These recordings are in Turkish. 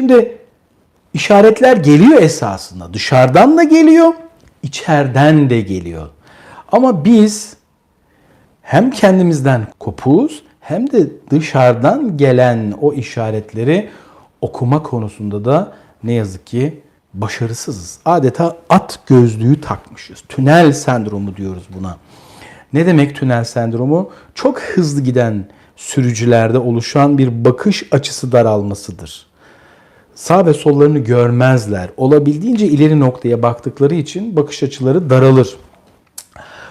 Şimdi işaretler geliyor esasında. Dışarıdan da geliyor, içeriden de geliyor. Ama biz hem kendimizden kopuğuz hem de dışarıdan gelen o işaretleri okuma konusunda da ne yazık ki başarısızız. Adeta at gözlüğü takmışız. Tünel sendromu diyoruz buna. Ne demek tünel sendromu? Çok hızlı giden sürücülerde oluşan bir bakış açısı daralmasıdır. Sağ ve sollarını görmezler. Olabildiğince ileri noktaya baktıkları için bakış açıları daralır.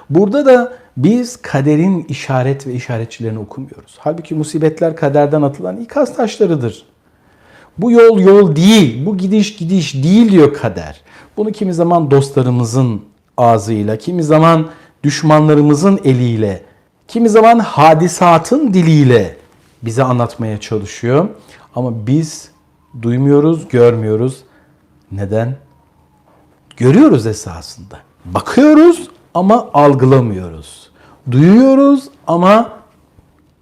Burada da biz kaderin işaret ve işaretçilerini okumuyoruz. Halbuki musibetler kaderden atılan ikaz taşlarıdır. Bu yol yol değil, bu gidiş gidiş değil diyor kader. Bunu kimi zaman dostlarımızın ağzıyla, kimi zaman düşmanlarımızın eliyle, kimi zaman hadisatın diliyle bize anlatmaya çalışıyor. Ama biz duymuyoruz, görmüyoruz. Neden? Görüyoruz esasında. Bakıyoruz ama algılamıyoruz. Duyuyoruz ama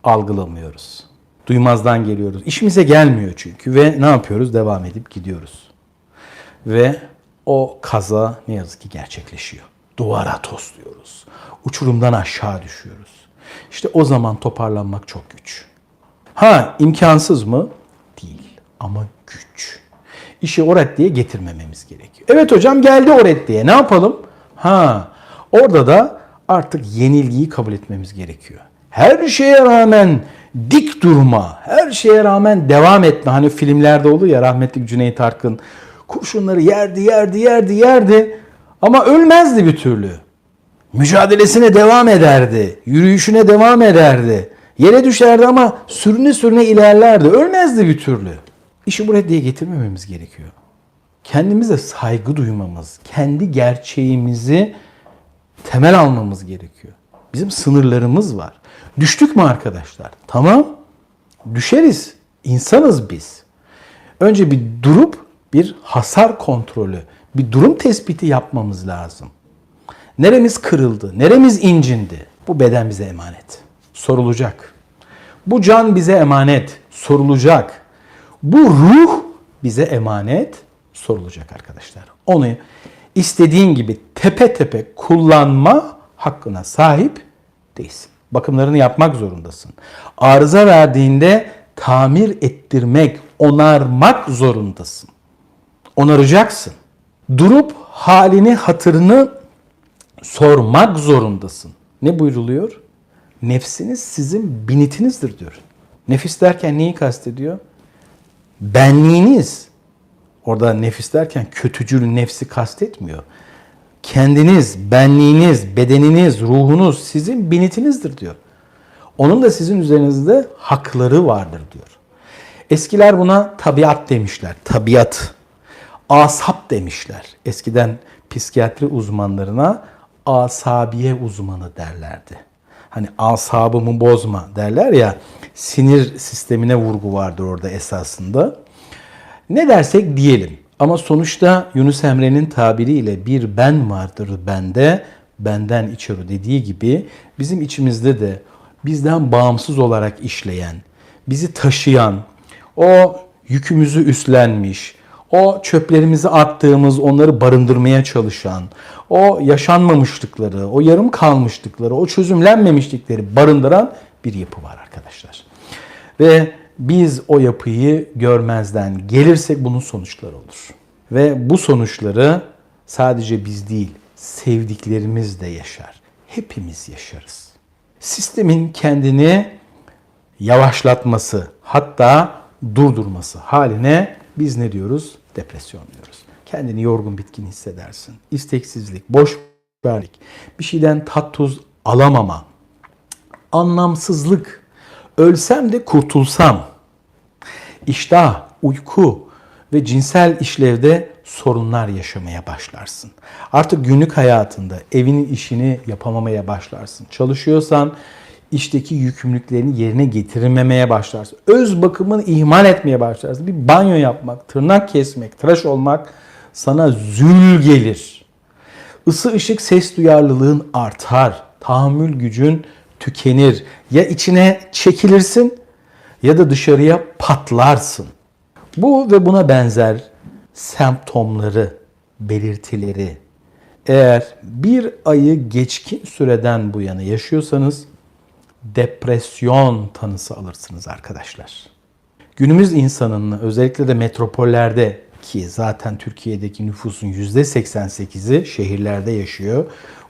algılamıyoruz. Duymazdan geliyoruz. İşimize gelmiyor çünkü ve ne yapıyoruz? Devam edip gidiyoruz. Ve o kaza ne yazık ki gerçekleşiyor. Duvara tosluyoruz. Uçurumdan aşağı düşüyoruz. İşte o zaman toparlanmak çok güç. Ha imkansız mı? Değil ama. İşi o reddeye getirmememiz gerekiyor. Evet hocam geldi o reddeye ne yapalım? Ha orada da artık yenilgiyi kabul etmemiz gerekiyor. Her şeye rağmen dik durma, her şeye rağmen devam etme. Hani filmlerde olur ya rahmetli Cüneyt Arkın kurşunları yerdi, yerdi, yerdi, yerdi ama ölmezdi bir türlü. Mücadelesine devam ederdi, yürüyüşüne devam ederdi. Yere düşerdi ama sürüne sürüne ilerlerdi. Ölmezdi bir türlü. İşi buraya diye getirmememiz gerekiyor. Kendimize saygı duymamız, kendi gerçeğimizi temel almamız gerekiyor. Bizim sınırlarımız var. Düştük mü arkadaşlar? Tamam. Düşeriz. İnsanız biz. Önce bir durup bir hasar kontrolü, bir durum tespiti yapmamız lazım. Neremiz kırıldı? Neremiz incindi? Bu beden bize emanet. Sorulacak. Bu can bize emanet. Sorulacak. Bu ruh bize emanet. Sorulacak arkadaşlar. Onu istediğin gibi tepe tepe kullanma hakkına sahip değilsin. Bakımlarını yapmak zorundasın. Arıza verdiğinde tamir ettirmek, onarmak zorundasın. Onaracaksın. Durup halini, hatırını sormak zorundasın. Ne buyruluyor? Nefsiniz sizin binitinizdir diyor. Nefis derken neyi kastediyor? Benliğiniz. Orada nefis derken kötücül nefsi kastetmiyor. Kendiniz, benliğiniz, bedeniniz, ruhunuz sizin binitinizdir diyor. Onun da sizin üzerinizde hakları vardır diyor. Eskiler buna tabiat demişler. Tabiat. Asap demişler. Eskiden psikiyatri uzmanlarına asabiye uzmanı derlerdi. Hani asabımı bozma derler ya sinir sistemine vurgu vardır orada esasında. Ne dersek diyelim ama sonuçta Yunus Emre'nin tabiriyle bir ben vardır bende, benden içeri dediği gibi bizim içimizde de bizden bağımsız olarak işleyen, bizi taşıyan, o yükümüzü üstlenmiş, o çöplerimizi attığımız, onları barındırmaya çalışan, o yaşanmamışlıkları, o yarım kalmışlıkları, o çözümlenmemişlikleri barındıran bir yapı var arkadaşlar. Ve biz o yapıyı görmezden gelirsek bunun sonuçları olur. Ve bu sonuçları sadece biz değil, sevdiklerimiz de yaşar. Hepimiz yaşarız. Sistemin kendini yavaşlatması, hatta durdurması haline biz ne diyoruz? Depresyon diyoruz. Kendini yorgun, bitkin hissedersin. İsteksizlik, boş verlik, bir şeyden tat tuz alamama, anlamsızlık, ölsem de kurtulsam, iştah, uyku ve cinsel işlevde sorunlar yaşamaya başlarsın. Artık günlük hayatında evinin işini yapamamaya başlarsın. Çalışıyorsan işteki yükümlülüklerini yerine getirmemeye başlarsın. Öz bakımını ihmal etmeye başlarsın. Bir banyo yapmak, tırnak kesmek, tıraş olmak sana zül gelir. Isı, ışık, ses duyarlılığın artar. Tahammül gücün tükenir. Ya içine çekilirsin ya da dışarıya patlarsın. Bu ve buna benzer semptomları, belirtileri eğer bir ayı geçkin süreden bu yana yaşıyorsanız depresyon tanısı alırsınız arkadaşlar. Günümüz insanının özellikle de metropollerde ki zaten Türkiye'deki nüfusun %88'i şehirlerde yaşıyor.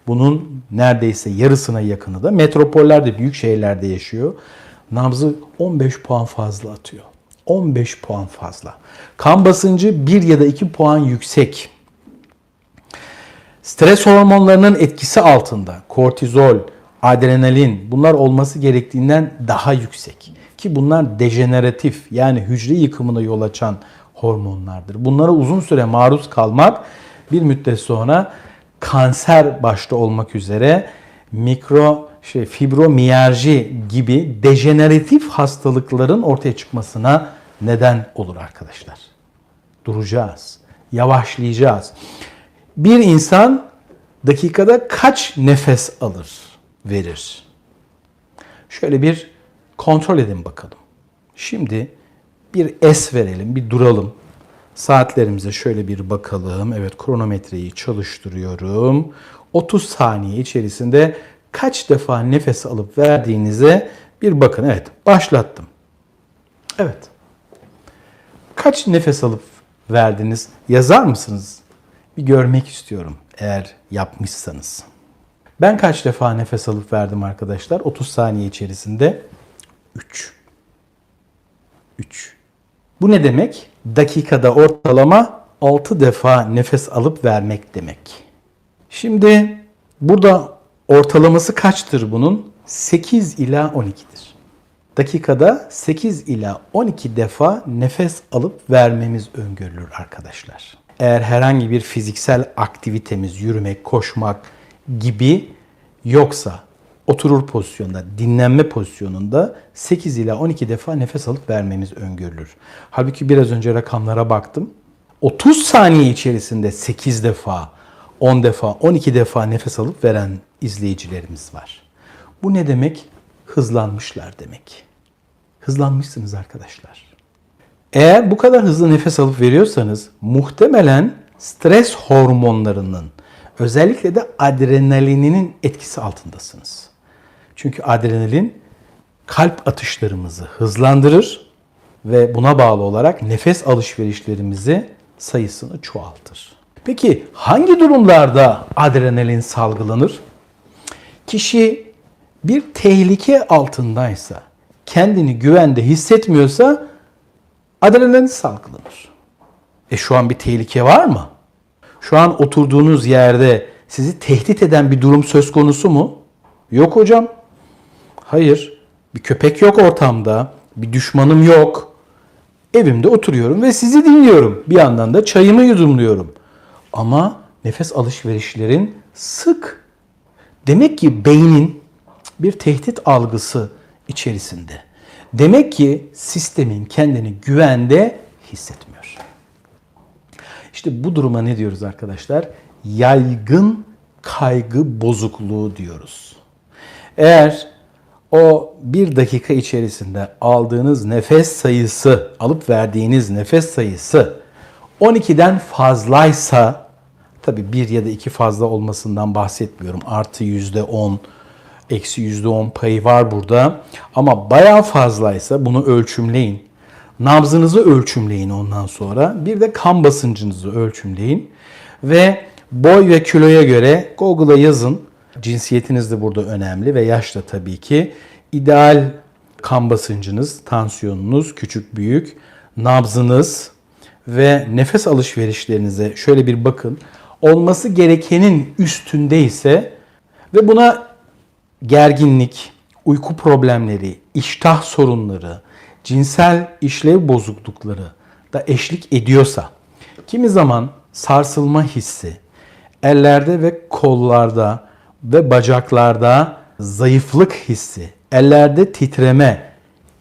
Bunun neredeyse yarısına yakını da metropollerde, büyük şehirlerde yaşıyor. Nabzı 15 puan fazla atıyor. 15 puan fazla. Kan basıncı 1 ya da 2 puan yüksek. Stres hormonlarının etkisi altında kortizol, adrenalin bunlar olması gerektiğinden daha yüksek. Ki bunlar dejeneratif yani hücre yıkımına yol açan hormonlardır. Bunlara uzun süre maruz kalmak bir müddet sonra kanser başta olmak üzere mikro şey fibromiyalji gibi dejeneratif hastalıkların ortaya çıkmasına neden olur arkadaşlar. Duracağız. Yavaşlayacağız. Bir insan dakikada kaç nefes alır, verir? Şöyle bir kontrol edin bakalım. Şimdi bir es verelim, bir duralım. Saatlerimize şöyle bir bakalım. Evet kronometreyi çalıştırıyorum. 30 saniye içerisinde kaç defa nefes alıp verdiğinize bir bakın. Evet başlattım. Evet. Kaç nefes alıp verdiniz? Yazar mısınız? Bir görmek istiyorum eğer yapmışsanız. Ben kaç defa nefes alıp verdim arkadaşlar? 30 saniye içerisinde 3. 3. Bu ne demek? Dakikada ortalama 6 defa nefes alıp vermek demek. Şimdi burada ortalaması kaçtır bunun? 8 ila 12'dir. Dakikada 8 ila 12 defa nefes alıp vermemiz öngörülür arkadaşlar. Eğer herhangi bir fiziksel aktivitemiz, yürümek, koşmak gibi yoksa oturur pozisyonda, dinlenme pozisyonunda 8 ila 12 defa nefes alıp vermemiz öngörülür. Halbuki biraz önce rakamlara baktım. 30 saniye içerisinde 8 defa, 10 defa, 12 defa nefes alıp veren izleyicilerimiz var. Bu ne demek? Hızlanmışlar demek. Hızlanmışsınız arkadaşlar. Eğer bu kadar hızlı nefes alıp veriyorsanız muhtemelen stres hormonlarının özellikle de adrenalininin etkisi altındasınız. Çünkü adrenalin kalp atışlarımızı hızlandırır ve buna bağlı olarak nefes alışverişlerimizi sayısını çoğaltır. Peki hangi durumlarda adrenalin salgılanır? Kişi bir tehlike altındaysa, kendini güvende hissetmiyorsa adrenalin salgılanır. E şu an bir tehlike var mı? Şu an oturduğunuz yerde sizi tehdit eden bir durum söz konusu mu? Yok hocam. Hayır. Bir köpek yok ortamda. Bir düşmanım yok. Evimde oturuyorum ve sizi dinliyorum. Bir yandan da çayımı yudumluyorum. Ama nefes alışverişlerin sık. Demek ki beynin bir tehdit algısı içerisinde. Demek ki sistemin kendini güvende hissetmiyor. İşte bu duruma ne diyoruz arkadaşlar? Yaygın kaygı bozukluğu diyoruz. Eğer o bir dakika içerisinde aldığınız nefes sayısı, alıp verdiğiniz nefes sayısı 12'den fazlaysa, tabi bir ya da iki fazla olmasından bahsetmiyorum. Artı yüzde 10, eksi yüzde 10 payı var burada. Ama bayağı fazlaysa bunu ölçümleyin. Nabzınızı ölçümleyin ondan sonra. Bir de kan basıncınızı ölçümleyin. Ve boy ve kiloya göre Google'a yazın. Cinsiyetiniz de burada önemli ve yaş da tabii ki. İdeal kan basıncınız, tansiyonunuz, küçük büyük, nabzınız ve nefes alışverişlerinize şöyle bir bakın. Olması gerekenin üstünde ise ve buna gerginlik, uyku problemleri, iştah sorunları, cinsel işlev bozuklukları da eşlik ediyorsa, kimi zaman sarsılma hissi, ellerde ve kollarda ve bacaklarda zayıflık hissi, ellerde titreme,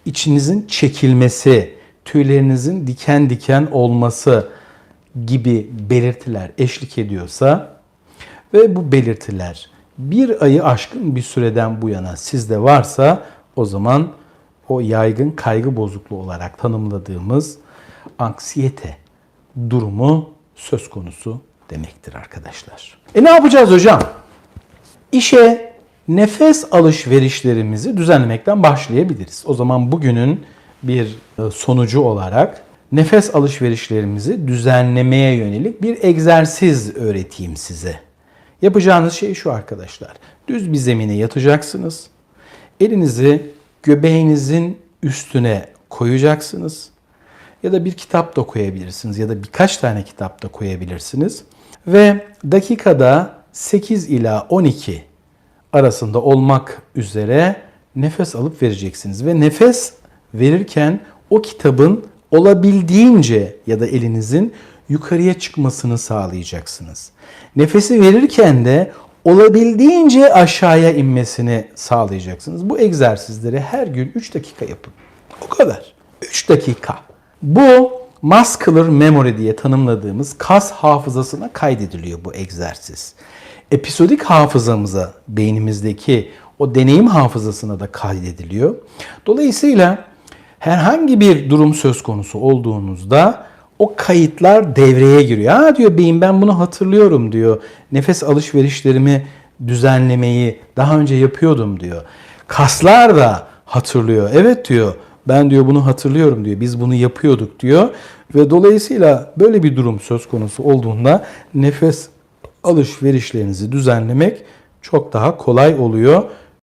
içinizin çekilmesi, tüylerinizin diken diken olması gibi belirtiler eşlik ediyorsa ve bu belirtiler bir ayı aşkın bir süreden bu yana sizde varsa o zaman o yaygın kaygı bozukluğu olarak tanımladığımız anksiyete durumu söz konusu demektir arkadaşlar. E ne yapacağız hocam? İşe nefes alışverişlerimizi düzenlemekten başlayabiliriz. O zaman bugünün bir e, sonucu olarak nefes alışverişlerimizi düzenlemeye yönelik bir egzersiz öğreteyim size. Yapacağınız şey şu arkadaşlar. Düz bir zemine yatacaksınız. Elinizi göbeğinizin üstüne koyacaksınız. Ya da bir kitap da koyabilirsiniz ya da birkaç tane kitap da koyabilirsiniz. Ve dakikada 8 ila 12 arasında olmak üzere nefes alıp vereceksiniz. Ve nefes verirken o kitabın olabildiğince ya da elinizin yukarıya çıkmasını sağlayacaksınız. Nefesi verirken de olabildiğince aşağıya inmesini sağlayacaksınız. Bu egzersizleri her gün 3 dakika yapın. O kadar. 3 dakika. Bu muscular memory diye tanımladığımız kas hafızasına kaydediliyor bu egzersiz. Episodik hafızamıza, beynimizdeki o deneyim hafızasına da kaydediliyor. Dolayısıyla herhangi bir durum söz konusu olduğunuzda o kayıtlar devreye giriyor. Ha diyor beyin ben bunu hatırlıyorum diyor. Nefes alışverişlerimi düzenlemeyi daha önce yapıyordum diyor. Kaslar da hatırlıyor. Evet diyor. Ben diyor bunu hatırlıyorum diyor. Biz bunu yapıyorduk diyor. Ve dolayısıyla böyle bir durum söz konusu olduğunda nefes alışverişlerinizi düzenlemek çok daha kolay oluyor.